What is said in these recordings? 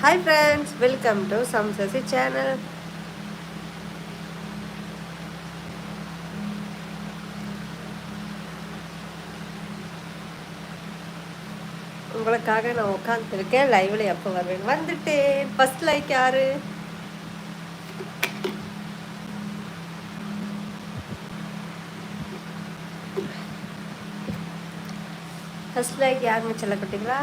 Hi friends welcome to சம்சசி channel உங்களுக்காக நான் உட்காந்துருக்கேன் லைவ்ல எப்போ வருவேன் வந்துட்டேன். ஃபர்ஸ்ட் லைக் யாரு? ஃபர்ஸ்ட் லைக் யாருன்னு சொல்ல கட்டிங்களா?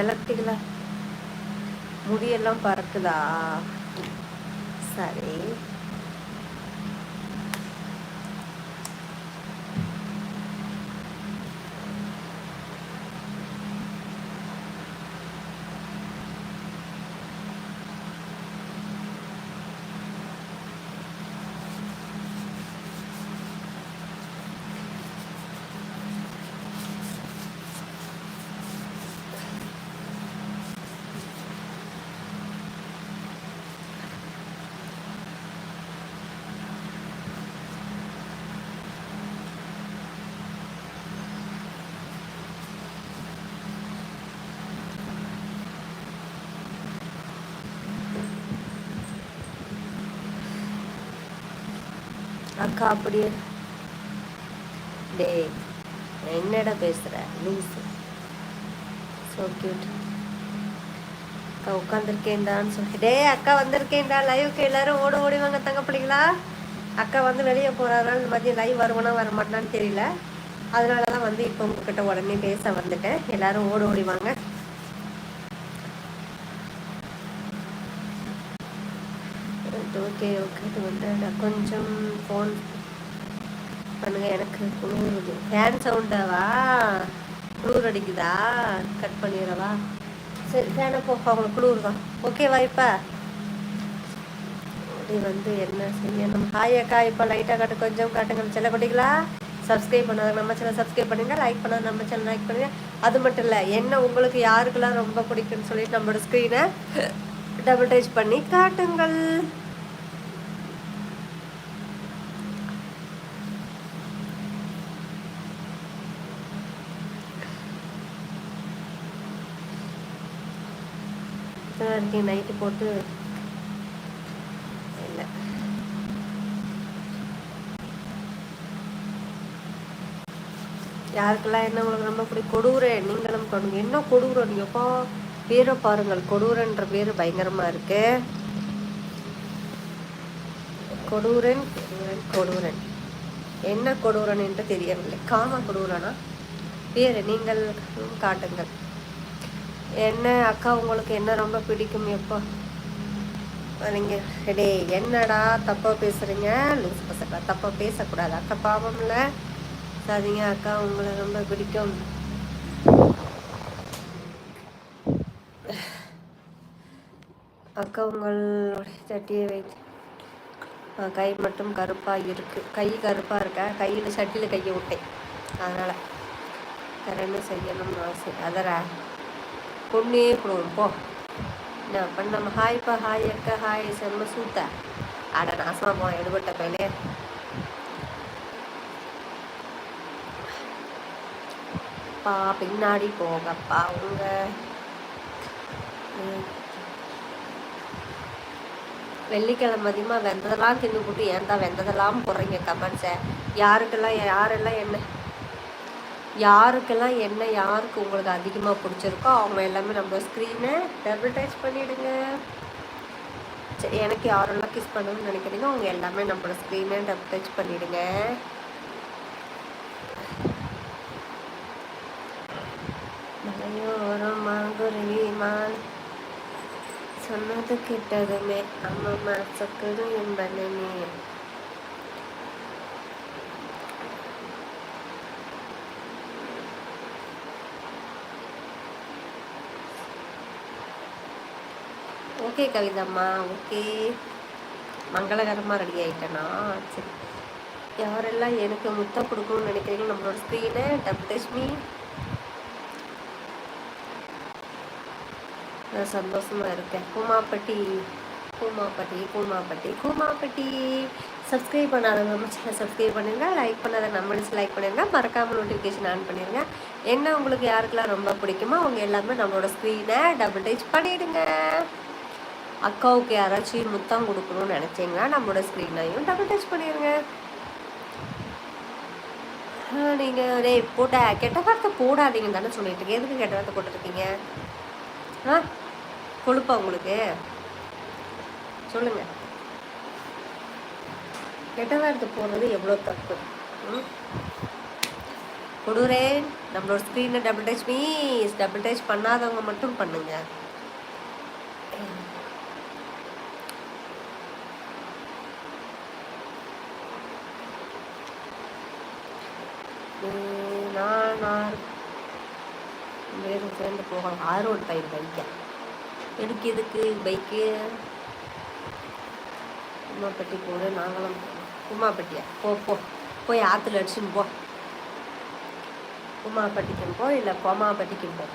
செல்லக்குட்டிகளா முடியெல்லாம் பறக்குதா? சரி. அக்கா அப்படியே? டேய் என்னடா பேசுற? லூஸ் ஸோ கியூட் அக்கா உட்காந்துருக்கேன்டான்னு சொல்லி டேய் அக்கா வந்திருக்கேன்டா லைவுக்கு எல்லாரும் ஓட ஓடி வாங்க தங்க பிள்ளைங்களா அக்கா வந்து வெளியே போகிறாருனால மதியம் லைவ் வருவானா வர மாட்டான்னு தெரியல. அதனால தான் வந்து இப்போ உங்ககிட்ட உடனே பேச வந்துட்டேன். எல்லாரும் ஓட ஓடி வாங்க. ஓகே ஓகே இது வந்து கொஞ்சம் ஃபோன் பண்ணுங்க. எனக்கு குளிருது. ஃபேன் சவுண்டாவா குளிர் அடிக்குதா? கட் பண்ணிடுறவா சரி ஃபேனை போ. அவங்களுக்கு குளிர் தான் ஓகேவா இப்போ. அப்படி வந்து என்ன செய்யணும்? ஹாய் அக்கா. இப்போ லைட்டாக காட்டு கொஞ்சம் காட்டுங்க செல்ல கொட்டிங்களா சப்ஸ்கிரைப் பண்ணாத நம்ம சேனல் சப்ஸ்கிரைப் பண்ணுங்க. லைக் பண்ணாத நம்ம சேனல் லைக் பண்ணுங்க. அது மட்டும் இல்லை என்ன உங்களுக்கு யாருக்கெல்லாம் ரொம்ப பிடிக்கும்னு சொல்லிட்டு நம்மளோட ஸ்க்ரீனை டபுள் டச் பண்ணி காட்டுங்கள். இருக்கேன். நைட்டு போட்டு இல்லை. யாருக்கெல்லாம் என்ன உங்களுக்கு ரொம்ப பிடிக்கும்? கொடூரன் நீங்களும் கொடுங்க என்ன கொடூரம்? எப்போ பேரை பாருங்கள். கொடூரன்ற பேர் பயங்கரமா இருக்கு. கொடூரன் கொடூரன் கொடூரன். என்ன கொடூரன் என்று தெரியவில்லை. காம கொடூரனா? பேர் நீங்கள் காட்டுங்கள். என்ன அக்கா உங்களுக்கு என்ன ரொம்ப பிடிக்கும் எப்போ? நீங்க டே என்னடா தப்பா பேசுறீங்க? லூஸ் பசங்க தப்பா பேசக்கூடாது. அக்கா பாவம்ல சரிங்க அக்கா உங்களை ரொம்ப பிடிக்கும். அக்கா உங்களுடைய சட்டியை வைத்து. கை மட்டும் கருப்பாக இருக்கு. கை கருப்பாக இருக்கா? கையில் சட்டியில் கையை விட்டேன். அதனால் வேற செய்யணும்னு ஆசை? அதரா கொண்டே போகணும் போ. என்ன பண்ண ஹாய்ப்பா ஹாய் அக்கா ஹாய் செம்ம சூத்த. அட நாசமாக போன எடுபட்ட பையனே. பா பின்னாடி போகப்பா உங்க. வெள்ளிக்கிழமை அதிகமாக வெந்ததெல்லாம் தின்னு போட்டு ஏன் தான் வெந்ததெல்லாம் போடுறீங்க கமெண்ட்ஸை யாருக்கெல்லாம் யாரெல்லாம் என்ன? யாருக்கெல்லாம் என்ன யாருக்கு உங்களுக்கு அதிகமாக பிடிச்சிருக்கோ அவங்க எல்லாமே நம்ம ஸ்க்ரீனை டபுள் டச் பண்ணிவிடுங்க சரி எனக்கு யாரெல்லாம் கிஸ் பண்ணணும்னு நினைக்கிறீங்க அவங்க எல்லாமே நம்மளோட ஸ்க்ரீனை டபுள் டச் பண்ணிவிடுங்க மலையோரம் மாங்குருவி மான் சொன்னது கிட்டதுமே அம்மா மனசுக்கு என்பனே ஓகே கவிதம்மா ஓகே. மங்களகரமாக ரெடி ஆகிட்டேனா சரி. யாரெல்லாம் எனக்கு முத்தம் கொடுக்கணும்னு நினைக்கிறீங்களோ நம்மளோட ஸ்க்ரீனை டப்தஷ்மி நான் சந்தோஷமாக இருக்கேன். கூமாப்பட்டி கூமாப்பட்டி கூமாப்பட்டி கூமாப்பட்டி சப்ஸ்கிரைப் பண்ணாதவங்க நம்ம சேனல் சப்ஸ்கிரைப் பண்ணிடுங்க லைக் பண்ணாத நம்மளுக்கு லைக் பண்ணிடுங்க மறக்காமல் நோட்டிஃபிகேஷன் ஆன் பண்ணிடுங்க என்ன உங்களுக்கு யாருக்கெல்லாம் ரொம்ப பிடிக்குமோ அவங்க எல்லாமே நம்மளோட ஸ்க்ரீனை டபுள் டச் பண்ணிவிடுங்க அக்காவுக்கு யாராச்சும் முத்தம் கொடுக்கணும்னு நினச்சிங்கன்னா நம்மளோட ஸ்க்ரீனையும் டபுள் டச் பண்ணிடுங்க நீங்கள் டே போட்ட கெட்ட வார்த்தை போடாதீங்க தானே சொல்லிட்டு இருக்கேன் எதுக்கு கெட்ட வார்த்தை போட்டிருக்கீங்க ஆ கொழுப்பா உங்களுக்கு? சொல்லுங்கள் கெட்ட வார்த்தை போடுறது எவ்வளோ தப்பு? கொடுறேன் நம்மளோட ஸ்க்ரீனை டபுள் டச் மீஸ் டபுள் டச் பண்ணாதவங்க மட்டும் பண்ணுங்கள் நான் வேறு சேர்ந்து போகலாம் ஆரோடு பையன் பைக்கை. எனக்கு எதுக்கு? பைக்கு. உமாப்பட்டி போடு நாங்களும் உமாப்பட்டியா? போ போ. போய் ஆற்றுல அடிச்சுன்னு போ. உமாப்பட்டிக்கும் போ இல்லை கோமாப்பட்டிக்கும் போ.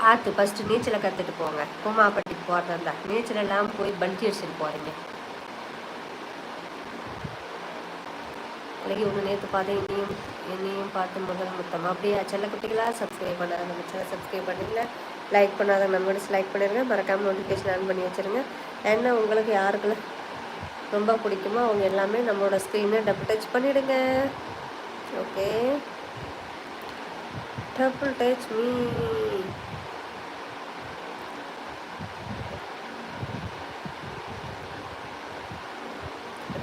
ஆற்று ஃபஸ்ட்டு நீச்சலை கற்றுட்டு போங்க. கோமாப்பட்டிக்கு போகிறதா இருந்தால் நீச்சல் எல்லாம் போய் பல்ட்டி அடிச்சுட்டு போகிறீங்க அழகி ஒன்று நேற்று பார்த்தேன் இனியும் என்னையும் பார்த்து முதல் மொத்தமாக அப்படியே செல்லக்குட்டிகளா? சப்ஸ்கிரைப் பண்ணாத நம்ம சேனல் சப்ஸ்கிரைப் பண்ணிக்கல லைக் பண்ணாத மெம்பர்ஸ் லைக் பண்ணிடுங்க மறக்காமல் நோட்டிஃபிகேஷன் ஆன் பண்ணி வச்சுருங்க. என்ன உங்களுக்கு யாருக்கெல்லாம் ரொம்ப பிடிக்குமோ அவங்க எல்லாமே நம்மளோட ஸ்க்ரீனை டபுள் டச் பண்ணிவிடுங்க ஓகே டபுள் டச் மீ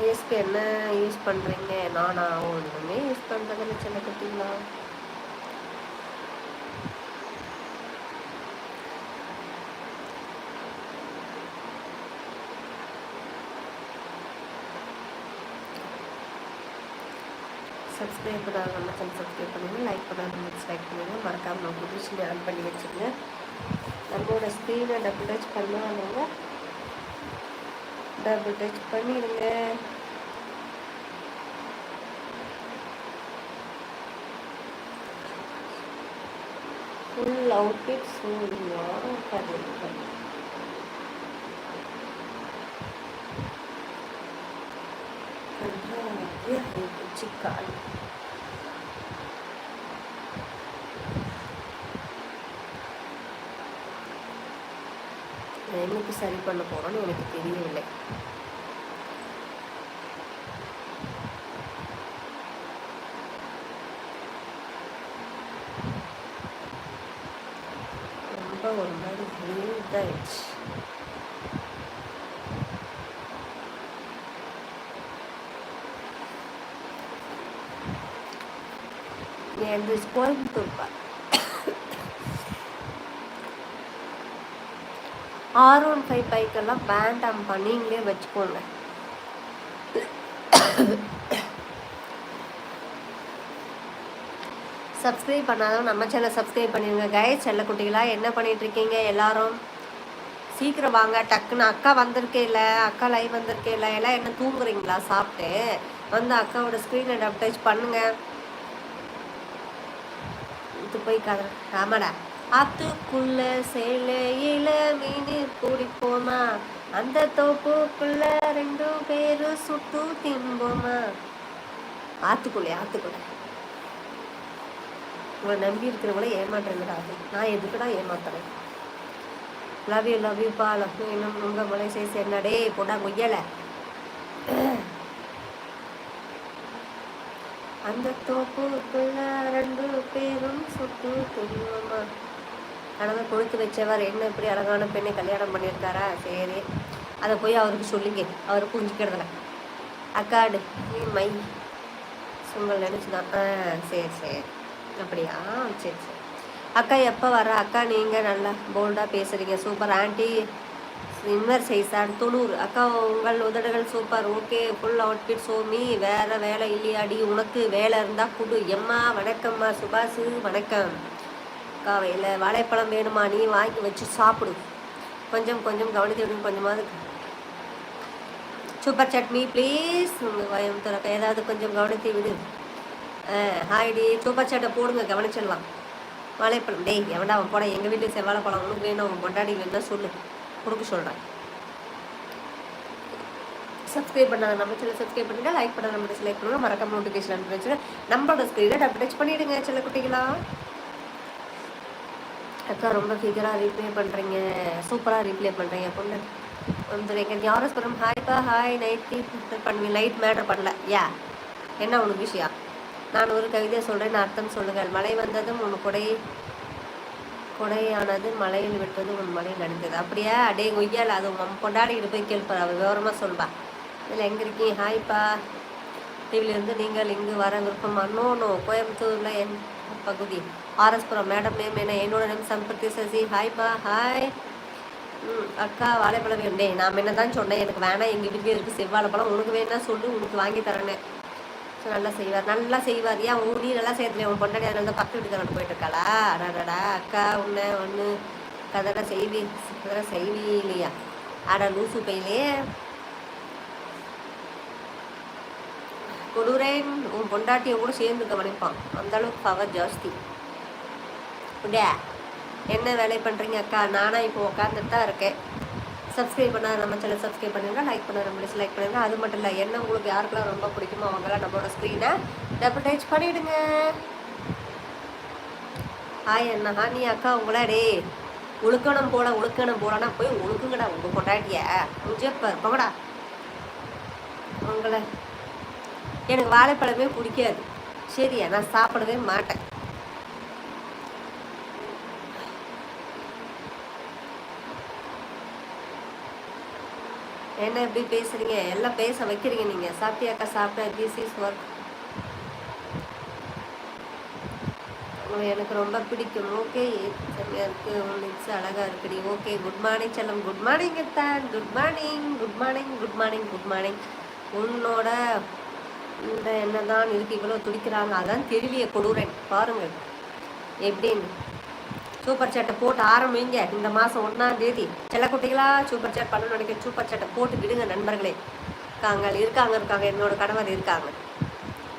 ஃபேஸ்க்கு என்ன யூஸ் பண்ணுறீங்க நானா? ஒன்றுமே யூஸ் பண்ணுறதில்ல சின்ன குட்டிங்களா? சப்ஸ்கிரைப் பண்ணாத நம்ம சேனல் சப்ஸ்கிரைப் பண்ணுங்கள் லைக் பண்ணாத நம்ம லைக் பண்ணுங்கள் மறக்காமல் நோட்டிஃபிகேஷன் ஆன் பண்ணி வச்சுருங்க நம்மளோட ஸ்க்ரீனை டபுள் டச் பண்ணாதவங்க டபுள் டச் பண்ணிடுங்க. ஃபுல் அவுட்ஃபிட் சூழ்நிலை கதை சிக்கால் என்னைக்கு சரி பண்ண போகிறோன்னு எனக்கு தெரியவில்லை ரொம்ப ஒரு மாதிரி இதாகிடுச்சு என் கோயம்புத்தூர் ஆர் ஒன் ஃபைவ் பைக்கெல்லாம் வேண்டாம்ப்பா நீங்களே வச்சுக்கோங்க. சப்ஸ்கிரைப் பண்ணாதான் நம்ம சேனல் சப்ஸ்கிரைப் பண்ணிடுங்க கைஸ் செல்ல குட்டிகளா என்ன பண்ணிட்டு இருக்கீங்க? எல்லாரும்? சீக்கிரம் வாங்க. டக்குன்னு அக்கா வந்திருக்கே இல்லை அக்கா லைவ் வந்திருக்கே இல்லை எல்லாம் என்ன தூங்குறீங்களா? சாப்பிட்டு வந்து அக்காவோட ஸ்க்ரீனை டப்டேஜ் பண்ணுங்க. இது போய் கதை. ஆமாடா. ஆத்துக்குள்ள சேலையில மீன் பிடிப்போமா அந்த தோப்புக்குள்ள ரெண்டு பேரும் சுட்டு திம்போமா? ஆத்துக்குள்ளே ஆத்துக்குள்ள. உங்களை நம்பி இருக்கிறவங்கள ஏமாற்றுறதுடா அது. நான் எதுக்குடா ஏமாத்துறேன் லவ் யூ லவ் யூ பா லவ் யூ இன்னும் ரொம்ப மலை செய்ய என்னடே போடா கொய்யலை. அந்த தோப்புக்குள்ள ரெண்டு பேரும் சுட்டு தெரியுமா கணவன் கொடுத்து வச்சவர் என்ன இப்படி அழகான பெண்ணை கல்யாணம் பண்ணியிருக்காரா? சரி. அதை போய் அவருக்கு சொல்லுங்க. அவர் புரிஞ்சுக்கிறதில்ல அக்காடு நீ மை. உங்கள் நினச்சிதான். ஆ சரி சரி. அப்படியா? சரி சரி. அக்கா எப்போ வர அக்கா நீங்கள் நல்லா போல்டாக பேசுகிறீங்க சூப்பர் ஆண்டி இன்னர் சைஸா தொண்ணூறு. அக்கா உங்கள் உதடுகள் சூப்பர் ஓகே ஃபுல் அவுட்ஃபிட் சோமி வேறு வேலை இல்லையாடி உனக்கு வேலை இருந்தால் குடு. எம்மா வணக்கம்மா. சுபாஷு வணக்கம். அக்கா இல்லை வாழைப்பழம் வேணுமா? நீ வாங்கி வச்சு சாப்பிடு. கொஞ்சம் கொஞ்சம் கவனித்து விடுங்க கொஞ்சமாவது சூப்பர் சட்னி ப்ளீஸ் உங்கள் கோயம்புத்தூர் ஏதாவது கொஞ்சம் கவனித்து விடு. ஹாய்டி சூப்பர் சட்டை போடுங்க. கவனிச்சிடலாம். வாழைப்பழம். டேய் எவன்டா அவன் போட எங்கள் வீட்டில் செவ்வாழைப்பழம் உனக்கு வேணும் அவன் கொண்டாடி வேணும்னா சொல்லு. கொடுக்க சொல்கிறேன் சப்ஸ்கிரைப் பண்ணாத நம்ம சேனல் சப்ஸ்கிரைப் பண்ணுங்க லைக் பண்ண நம்ம செலக்ட் பண்ணுங்க. மறக்காம நோட்டிஃபிகேஷன் அனுப்பி வச்சுங்க நம்மளோட ஸ்க்ரீனை டப் டச் பண்ணிவிடுங்க சில குட்டிகளா. அக்கா ரொம்ப ஃபிகராக ரீப்ளே பண்ணுறீங்க சூப்பராக ரீப்ளே பண்ணுறீங்க பொண்ணு. வந்துடுங்க. சொல்கிறோம் ஹாய்ப்பா ஹாய் நைட் பண்ணுவீங்க. லைட் மேட்ரு பண்ணல. ஏ என்ன உனக்கு விஷயம்? நான் ஒரு கவிதை சொல்கிறேன் அர்த்தம் சொல்லுங்கள். மழை வந்ததும் உன் கொடை கொடையானது மலையில் விட்டது உன் மலை நடந்தது அப்படியா? அடே கொய்யால் அது உன் கொண்டாடிக்கிட்டு போய் கேள்வி அவள் விவரமாக சொல்வா இதில் எங்கே இருக்கீங்க? ஹாய்ப்பா. டிவிலிருந்து நீங்கள் இங்கு வர விருப்பமா. No no. கோயம்புத்தூரில் என் பகுதி. ஆர்எஸ்புரம். மேடம் நேம் என்ன என்னோட நேம் சம்பத்தி சசி. ஹாய்ப்பா. ஹாய். ம் அக்கா வாழைப்பழம் வேண்டே நான் என்ன தான் சொன்னேன். எனக்கு வேணாம். எங்கள் வீட்டுக்கு இருக்குது செவ்வாழைப்பழம் உனக்கு வேணா சொல்லு. உனக்கு வாங்கி தரேன்னு. ஸோ நல்லா செய்வார். நல்லா செய்வார். ஏன் உன் நீ நல்லா செய்யறதுல உன் பொண்டாடி அதனால வந்து பக்கத்து வீட்டுக்காரன் போயிட்டு இருக்காளா அடாடா அக்கா உன்னை ஒன்று கதடா செய்வி கதடா செய்வி இல்லையா அடா லூசு பையிலே. கொடூரேன் உன் பொண்டாட்டியை கூட சேர்ந்து கவனிப்பான் அந்த அளவுக்கு பவர் ஜாஸ்தி. அப்படியா? என்ன வேலை பண்ணுறீங்க அக்கா? நானாக இப்போ உட்காந்துட்டு தான் இருக்கேன். சப்ஸ்கிரைப் பண்ணால் நம்ம சேனல் சப்ஸ்கிரைப் பண்ணுங்கள் லைக் பண்ண நம்ம லைக் பண்ணுங்கள் அது மட்டும் இல்லை என்ன உங்களுக்கு யாருக்கெல்லாம் ரொம்ப பிடிக்குமோ அவங்களாம் நம்மளோட ஸ்க்ரீனை டபுள் டச் பண்ணிவிடுங்க ஹாய் அண்ணா ஹா நீ அக்கா உங்களா? டே உழுக்கணும் போல உழுக்கணும் போலனா போய் உழுக்குங்கடா உங்கள் கொண்டாட்டிய முஜப்பர் போங்கடா. உங்களை எனக்கு வாழைப்பழமே பிடிக்காது. சரியா நான் சாப்பிடவே மாட்டேன். என்ன எப்படி பேசுறீங்க? எல்லாம் பேச வைக்கிறீங்க நீங்க. சாப்பிட்டியாக்கா சாப்பிட்டேன். திஸ் இஸ் ஒர்க் உங்களை எனக்கு ரொம்ப பிடிக்கும். ஓகே சரியா இருக்கு. லிப்ஸ் அழகா இருக்குடி ஓகே குட் மார்னிங் செல்லம். குட் மார்னிங் தான் good morning good morning good morning good morning உன்னோட இந்த என்னதான் இருக்கு? இவ்வளோ துடிக்கிறாங்க. அதான் தெரியலையே கொடுறேன் பாருங்கள். எப்படின்னு? சூப்பர் சேட்டை போட்டு ஆரம்பிங்க. இந்த மாதம் ஒன்றாம் தேதி. குட்டிகளாக சூப்பர் சேட் பண்ண நினைக்க சூப்பர் சேட்டை போட்டு விடுங்க நண்பர்களே. இருக்காங்க இருக்காங்க இருக்காங்க. என்னோட கணவர் இருக்காங்க.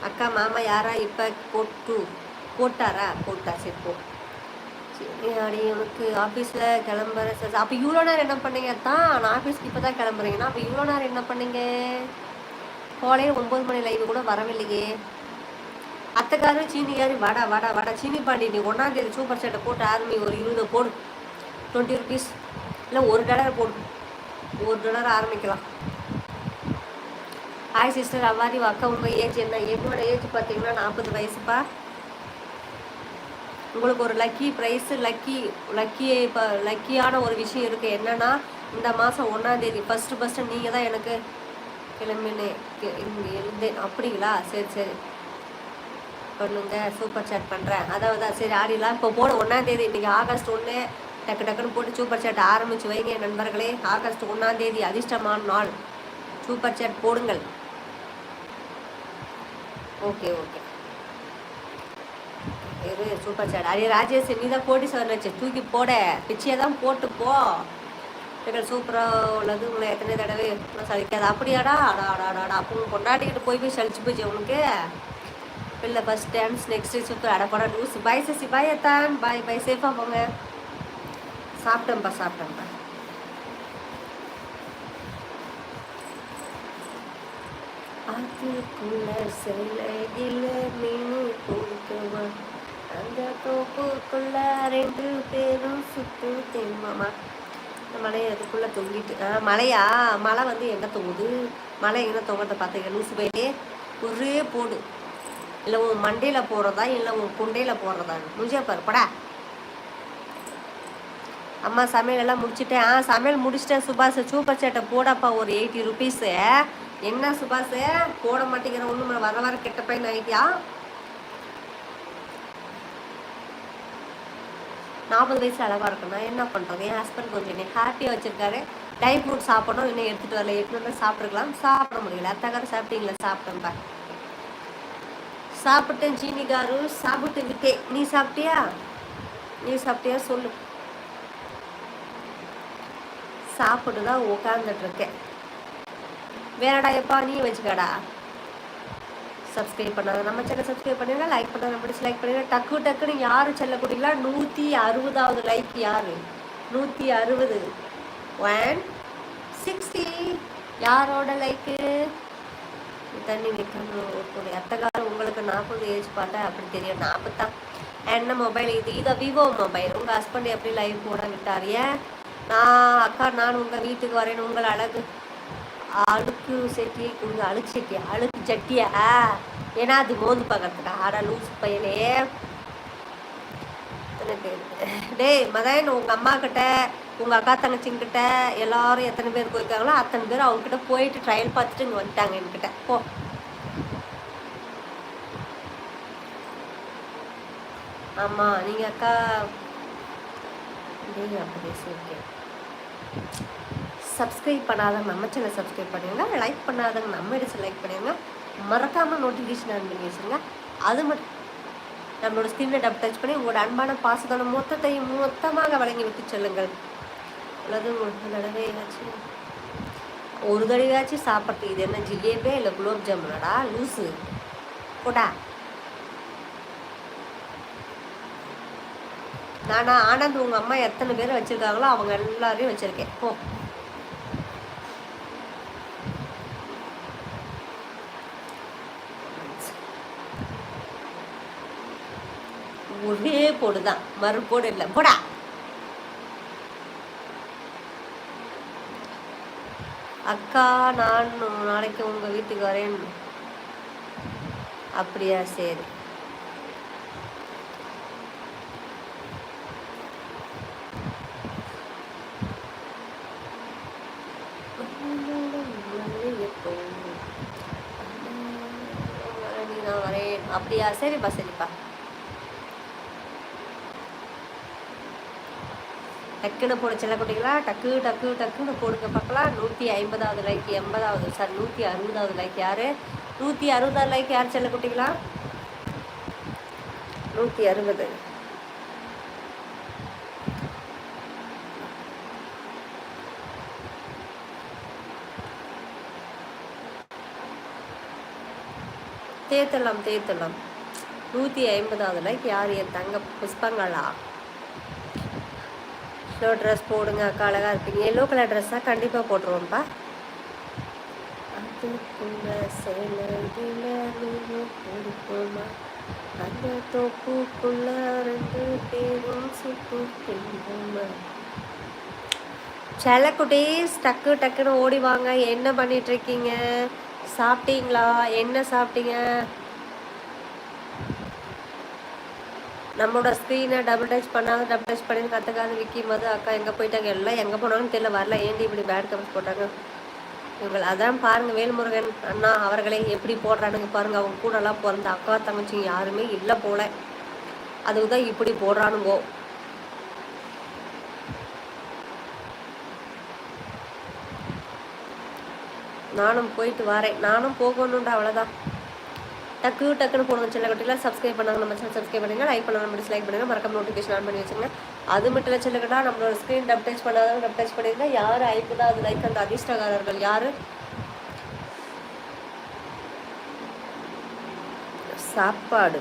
அக்கா மாமா யாரா இப்போ போட்டு போட்டாரா? போட்டா சரி போ. சரி அடி உனக்கு ஆஃபீஸில் கிளம்புற சார் அப்போ இவ்வளோ நேரம் என்ன பண்ணீங்க? தான் நான் ஆஃபீஸ்க்கு இப்போ தான் கிளம்புறீங்கன்னா அப்போ இவ்வளோ நேரம் என்ன பண்ணீங்க? காலையில் ஒம்பது மணி லைவு கூட வரவில்லையே. அத்தைக்காரன் சீனிக்காரி வாடா வாடா வாடா. சீனி பாண்டி நீ ஒன்றாந்தேதி சூப்பர் சேட்டை போட்டு ஆர்மி ஒரு இருபது போடு. டுவெண்ட்டி ருபீஸ் இல்லை ஒரு டாலர் போடு. ஒரு டாலர் ஆரம்பிக்கலாம். ஹாய் சிஸ்டர் அவ்வாரி அக்கா உங்கள் ஏஜ் என்ன? என்னோட ஏஜ் பார்த்தீங்கன்னா நாற்பது வயசுப்பா. உங்களுக்கு ஒரு லக்கி ப்ரைஸு லக்கி லக்கி இப்போ லக்கியான ஒரு விஷயம் இருக்குது என்னென்னா இந்த மாதம் ஒன்றாந்தேதி ஃபஸ்ட்டு ஃபஸ்ட்டு நீங்கள் தான் எனக்கு கிளம்பினே இருந்தேன். அப்படிங்களா? சரி சரி. பண்ணுங்க சூப்பர் சாட் பண்ணுறேன் அதாவது சரி ஆடிலாம் இப்போ போட ஒன்றாந்தேதி இன்றைக்கி ஆகஸ்ட் ஒன்று டக்கு டக்குன்னு போட்டு சூப்பர் சேட் ஆரம்பித்து வைங்க நண்பர்களே. ஆகஸ்ட் ஒன்றாந்தேதி அதிர்ஷ்டமான நாள். சூப்பர் சேட் போடுங்கள். Okay okay. இரு சூப்பர் சாட் அரிய ராஜேஷ் நீ தான் போட்டி சொன்னச்சு தூக்கி போட. பிச்சையை தான் போட்டு போ. எங்கள் சூப்பராக உள்ளது. உங்களை எத்தனை தடவை சலிக்காது அப்படியாடா அடா அடா அடா அப்போ கொண்டாடிக்கிட்டு போய் போய் சலிச்சு போச்சு உனக்கு. பிள்ளை ஃபஸ்ட் டைம்ஸ் நெக்ஸ்ட் சுற்று அடப்பட லூஸ் பாய் சசி பாய் அத்தான் பாய் பாய் சேஃபாக போங்க. சாப்பிட்டேன்ப்பா சாப்பிட்டேன்ப்பா அதுக்குள்ள சிலையில் மீன் கொடுக்கவா அந்த தோப்புக்குள்ள ரெண்டு பேரும் சுத்து தென்மாமா மலை அதுக்குள்ளே தொங்கிட்டு ஆ மலையா? மழை வந்து எங்கே தொங்குது? மலை எங்கே தொங்கத்தை பார்த்து லூசு போயிட்டே ஒரே போடு. இல்லை உன் மண்டையில் போடுறதா இல்லை உன் குண்டையில் போடுறதா? முடிஞ்சா பாரு அம்மா சமையல் எல்லாம் முடிச்சுட்டேன். ஆ சமையல் முடிச்சிட்டேன் சுபாஷ். சூப்பர் சேட்டை போடப்பா ஒரு எயிட்டி ருபீஸு. என்ன சுபாஷ்? போட மாட்டேங்கிற ஒன்றும் வர வர கெட்ட பையன் ஆகிட்டியா நாற்பது வயசு அளவாக இருக்கும் என்ன பண்ணுறோம் என் ஹஸ்பண்ட் கொஞ்சம் என்னை ஹாப்பியாக வச்சுருக்காரு. ட்ரை ஃப்ரூட் சாப்பிடணும். இன்னும் எடுத்துகிட்டு வரல. எடுத்துகிட்டு வந்து சாப்பிட்ருக்கலாம் சாப்பிட முடியல. அத்தகாரம் சாப்பிட்டீங்களா? சாப்பிட்டேன்ப்பா சாப்பிட்டேன் ஜீனிகாரு சாப்பிட்டு விட்டே. நீ சாப்பிட்டியா? நீ சாப்பிட்டியா? சொல்லு. சாப்பிட்டு தான் உட்காந்துட்டு இருக்கேன் வேறடா எப்பா நீ வச்சுக்கடா. சப்ஸ்கிரைப் பண்ணாத. நம்ம சேனல் சப்ஸ்கிரைப் பண்ணுங்க. லைக் பண்ணாத. பிடிச்சி லைக் பண்ணுங்க. டக்கு டக்குன்னு யாரு செல்லக்கூடியங்களா நூற்றி அறுபதாவது லைக் யாரு? நூற்றி அறுபது. ஒன் சிக்ஸ்டி யாரோட லைக்கு தண்ணி நிற்கணும் அத்தகாரம் உங்களுக்கு நாற்பது ஏஜ் பார்த்தா அப்படி தெரியும். நாற்பத்தான் என்ன மொபைல் இது இதை விவோ மொபைல் உங்கள் ஹஸ்பண்ட் எப்படி லைவ் போட விட்டார்? ஏன்? நான் அக்கா நான் உங்கள் வீட்டுக்கு வரேன் உங்கள் அழகு அழுக்கு செட்டி கொடுங்க. அழுக்கு சட்டியா? அழுக்கு சட்டியா ஏன்னா அது மோந்து பார்க்கறதுக்கா? ஆடா லூஸ் பையனே. எனக்கு டேய் மதன் உங்கள் அம்மா கிட்ட உங்கள் அக்கா தங்கச்சிங்கிட்ட எல்லாரும் எத்தனை பேர் போயிருக்காங்களோ அத்தனை பேர் அவங்ககிட்ட போயிட்டு ட்ரையல் பார்த்துட்டு இங்கே வந்துட்டாங்க என்கிட்ட. போ. ஆமாம் நீங்கள் அக்கா டேய் அப்படி பேசியிருக்கேன். சப்ஸ்கிரைப் பண்ணாதவங்க நம்ம சேனல் சப்ஸ்கிரைப் பண்ணுங்க லைக் பண்ணாதவங்க நம்ம இடத்துல லைக் பண்ணுங்க மறக்காமல் நோட்டிஃபிகேஷன் ஆன் பண்ணி வச்சுருங்க. அது மட்டும் நம்மளோட ஸ்கிரீனை டப் டச் பண்ணி உங்களோட அன்பான பாசத்தோட மொத்தத்தையும் மொத்தமாக வழங்கி விட்டு செல்லுங்கள். அல்லது நடவே தடவையாச்சும் ஒரு தடவையாச்சும் சாப்பிட்டு. இது என்ன ஜிலேபியா இல்லை குலோப் ஜாமுனடா? லூஸு போடா. நானா ஆனந்த் உங்கள் அம்மா எத்தனை பேர் வச்சுருக்காங்களோ அவங்க எல்லாரையும் வச்சுருக்கேன். போ. ஒரே போடு தான் மறுபோடு இல்லை. போடா. அக்கா நான் நாளைக்கு உங்கள் வீட்டுக்கு வரேன். அப்படியா? சரி. நான் வரேன் அப்படியா? சரிப்பா சரிப்பா. டக்குன்னு போட செல்ல குட்டிங்களா டக்கு டக்கு டக்குன்னு போடுங்க பார்க்கலாம் நூற்றி ஐம்பதாவது லைக் எண்பதாவது சார் நூற்றி அறுபதாவது லைக் யார்? நூற்றி அறுபதாவது லைக் யார் செல்ல குட்டிகளா? நூற்றி அறுபது. தேத்தலாம் தேத்தலாம் நூற்றி ஐம்பதாவது லைக் யார் என் தங்க புஷ்பங்களா? எல்லோ ட்ரெஸ் போடுங்க அக்கா அழகாக இருப்பீங்க. எல்லோ கலர் ட்ரெஸ்ஸாக கண்டிப்பாக போட்டுருவோம்ப்பா. அதுக்குள்ள அந்த தோப்புக்குள்ள ரெண்டு பேரும் சுட்டு தின்போமா. டக்கு டக்குன்னு ஓடி வாங்க. என்ன பண்ணிட்டு இருக்கீங்க? சாப்பிட்டீங்களா? என்ன சாப்பிட்டீங்க? நம்மளோட ஸ்க்ரீனை டபுள் டச் பண்ணாத டபுள் டச் பண்ணி கற்றுக்காத விற்கும் போது அக்கா எங்கே போயிட்டாங்க? எல்லாம் எங்கே போனாங்கன்னு தெரியல வரல. ஏண்டி இப்படி பேட் கமெண்ட்ஸ் போட்டாங்க? இவங்களை அதான் பாருங்கள் வேல்முருகன் அண்ணா அவர்களே எப்படி போடுறானுங்க பாருங்கள் அவங்க கூடலாம் பிறந்த அக்கா தங்கச்சிங்க யாருமே இல்லை போல. அதுக்கு தான் இப்படி போடுறானுங்கோ. நானும் போயிட்டு வரேன். நானும் போகணும்டா அவ்வளோதான் டக்கு டக்குன்னு போடுங்க சின்ன கட்டிலாம் சப்ஸ்கிரைப் பண்ணாங்க நம்ம சேனல் சப்ஸ்கிரைப் பண்ணுங்கள் லைக் பண்ணாங்க நம்ம லைக் பண்ணுங்கள் மறக்காம நோட்டிஃபிகேஷன் ஆன் பண்ணி வச்சுங்க அது மட்டும் இல்லை சின்ன நம்மளோட ஸ்க்ரீன் டப் டச் பண்ணாதவங்க டப் டச் பண்ணியிருந்தா யார் அது லைக் அந்த அதிர்ஷ்டகாரர்கள் யார்? சாப்பாடு.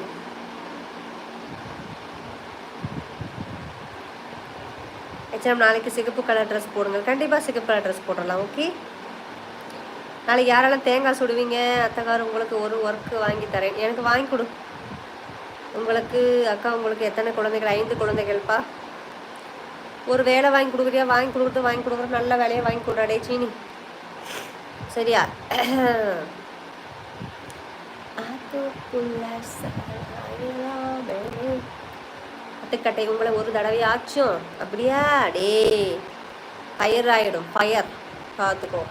ஹெச்எம் நாளைக்கு சிகப்பு கலர் ட்ரெஸ் போடுங்க. கண்டிப்பாக சிகப்பு கலர் ட்ரெஸ் போடலாம் ஓகே நாளைக்கு யாரெல்லாம் தேங்காய் சுடுவீங்க? அத்தைக்கார் உங்களுக்கு ஒரு ஒர்க்கு வாங்கி தரேன். எனக்கு வாங்கி கொடு. உங்களுக்கு அக்கா உங்களுக்கு எத்தனை குழந்தைகள்? ஐந்து குழந்தைகள்ப்பா. ஒரு வேலை வாங்கி கொடுக்குறியா? வாங்கி கொடுக்குறது வாங்கி கொடுக்குறது நல்ல வேலையை வாங்கி கொடுறாடே சீனி. சரியா? அத்துக்கட்டை உங்களை ஒரு தடவை ஆச்சும். அப்படியா? டே ஃபயர் ஆயிடும். ஃபயர் பார்த்துக்கோ.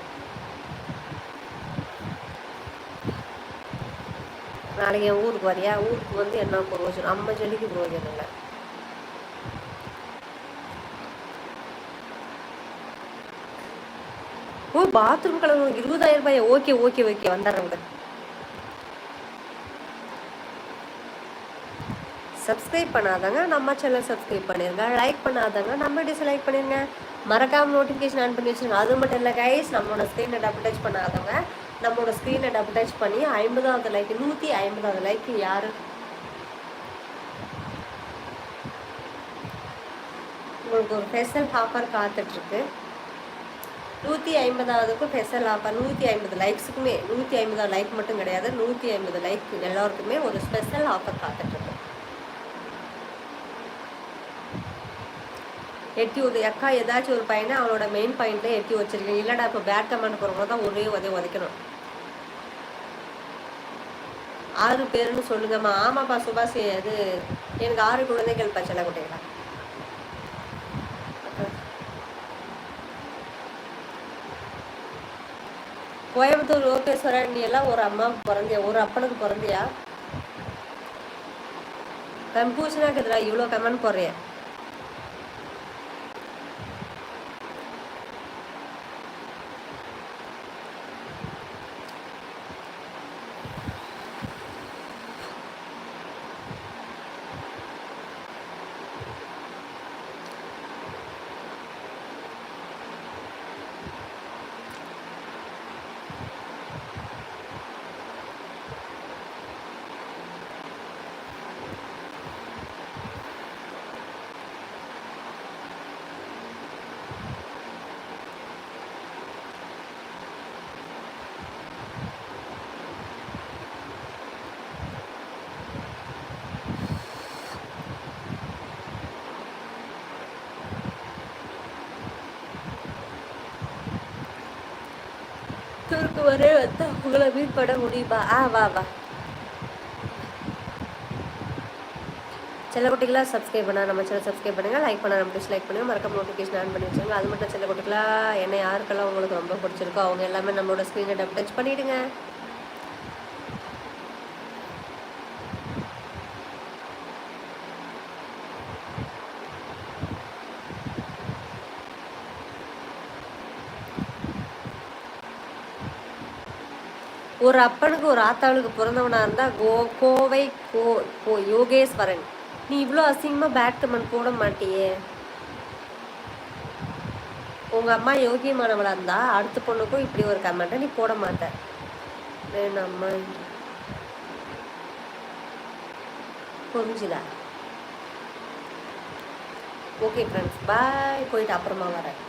நாளைக்கு என் ஊருக்கு வரியா? ஊருக்கு வந்து என்ன பிரயோஜனம் அம்மா சொல்லிக்கு பிரயோஜனம் இல்லை. ஓ பாத்ரூம் கலவு இருபதாயிரம் ரூபாய்? Okay okay okay. வந்துடுறவங்க சப்ஸ்கிரைப் பண்ணாதாங்க. நம்ம சேனல் சப்ஸ்கிரைப் பண்ணிருங்க. லைக் பண்ணாதாங்க. நம்ம டிஸ்லைக் பண்ணிருங்க. மறக்காம நோட்டிஃபிகேஷன் ஆன் பண்ணி வச்சுருங்க. அது மட்டும் இல்லை கைஸ் நம்மளோட ஸ்க்ரீனை டபுள் டச் பண்ணாதவங்க நம்மளோட ஸ்க்ரீனை டபுள் டச் பண்ணி ஐம்பதாவது லைக் நூற்றி ஐம்பதாவது லைக் யார்? உங்களுக்கு ஒரு ஸ்பெஷல் ஆஃபர் காத்துட்ருக்கு. நூற்றி ஐம்பதாவதுக்கும் ஸ்பெஷல் ஆஃபர் நூற்றி ஐம்பது லைக்ஸுக்குமே நூற்றி ஐம்பதாவது லைக் மட்டும் கிடையாது நூற்றி ஐம்பது லைக் எல்லாருக்குமே ஒரு ஸ்பெஷல் ஆஃபர் காத்துட்ருக்கு. எட்டி ஒரு அக்கா ஏதாச்சும் ஒரு பையனை அவனோட மெயின் பாயிண்ட்டில் எட்டி வச்சிருக்கேன் இல்லைடா இப்போ பேட் கமெண்ட் போகிறவங்க தான் ஒரே உதவி உதைக்கணும். ஆறு பேருன்னு சொல்லுங்கம்மா. ஆமாப்பா சுபாஷ் அது எனக்கு ஆறு குழந்தைகள் பச்சலை குட்டைகளா. கோயம்புத்தூர் லோகேஸ்வரன் நீ எல்லாம் ஒரு அம்மாவுக்கு பிறந்தியா? ஒரு அப்பனுக்கு பிறந்தியா? கன்ஃபியூஷனாக இருக்குதுடா இவ்வளோ கமெண்ட் போடுறேன் வரே வந்து உங்களை மீட் பண்ண முடியுமா? ஆ வா வா. சில குட்டிகளாக சப்ஸ்கிரைப் பண்ணால் நம்ம சேனல் சப்ஸ்கிரைப் பண்ணுங்கள் லைக் பண்ண நம்ம லைக் பண்ணுங்கள் மறக்காம நோட்டிஃபிகேஷன் ஆன் பண்ணி வச்சுருங்க. அது மட்டும் சில குட்டிகளாக என்ன யாருக்கெல்லாம் உங்களுக்கு ரொம்ப பிடிச்சிருக்கோ அவங்க எல்லாமே நம்மளோட ஸ்க்ரீனை டப் டச் பண்ணிவிடுங்க ஒரு அப்பனுக்கு ஒரு ஆத்தாளுக்கு பிறந்தவனாக இருந்தால் கோ கோவை கோ கோ யோகேஸ்வரன். நீ இவ்வளோ அசிங்கமாக பேட் கமெண்ட் போட மாட்டியே. உங்கள் அம்மா யோகியமானவளாக இருந்தால் அடுத்த பொண்ணுக்கும் இப்படி ஒரு கமெண்ட்டை நீ போட மாட்ட. அம்மா புரிஞ்சுதா? ஓகே ஃப்ரெண்ட்ஸ் பாய் போயிட்டு அப்புறமா வரேன்.